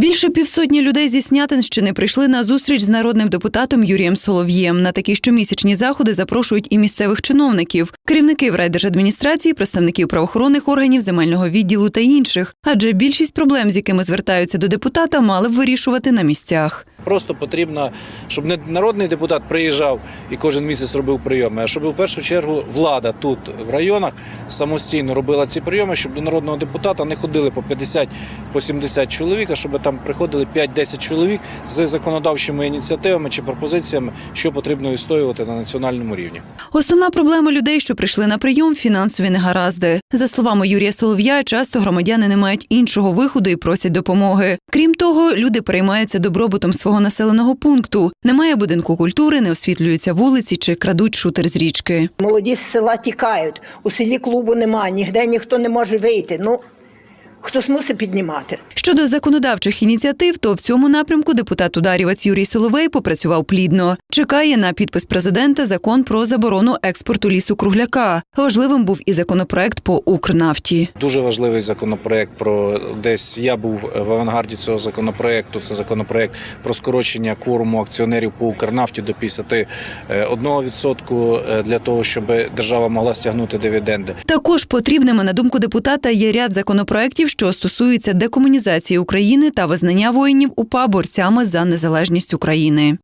Більше півсотні людей зі Снятинщини прийшли на зустріч з народним депутатом Юрієм Солов'єм. На такі щомісячні заходи запрошують і місцевих чиновників, керівників райдержадміністрації, представників правоохоронних органів, земельного відділу та інших. Адже більшість проблем, з якими звертаються до депутата, мали б вирішувати на місцях. Просто потрібно, щоб не народний депутат приїжджав і кожен місяць робив прийоми, а щоб в першу чергу влада тут в районах самостійно робила ці прийоми, щоб до народного депутата не ходили по 50 по 70 чоловік, а щоб там приходили 5-10 чоловік з законодавчими ініціативами чи пропозиціями, що потрібно відстоювати на національному рівні. Основна проблема людей, що прийшли на прийом, фінансові негаразди. За словами Юрія Солов'я, часто громадяни не мають іншого виходу і просять допомоги. Крім того, люди переймаються добробутом свого населеного пункту. Немає будинку культури, не освітлюються вулиці чи крадуть шутер з річки. Молоді з села тікають. У селі клубу немає, ніде ніхто не може вийти. Ну, хтось мусить піднімати. Щодо законодавчих ініціатив, то в цьому напрямку депутат ударівець Юрій Соловей попрацював плідно. Чекає на підпис президента закон про заборону експорту лісу кругляка. Важливим був і законопроект по Укрнафті. Дуже важливий законопроект про десь я був в авангарді цього законопроекту. Це законопроект про скорочення кворуму акціонерів по Укрнафті до 51% е, для того, щоб держава могла стягнути дивіденди. Також потрібними, на думку депутата, є ряд законопроєктів, що стосується декомунізації України та визнання воїнів УПА борцями за незалежність України.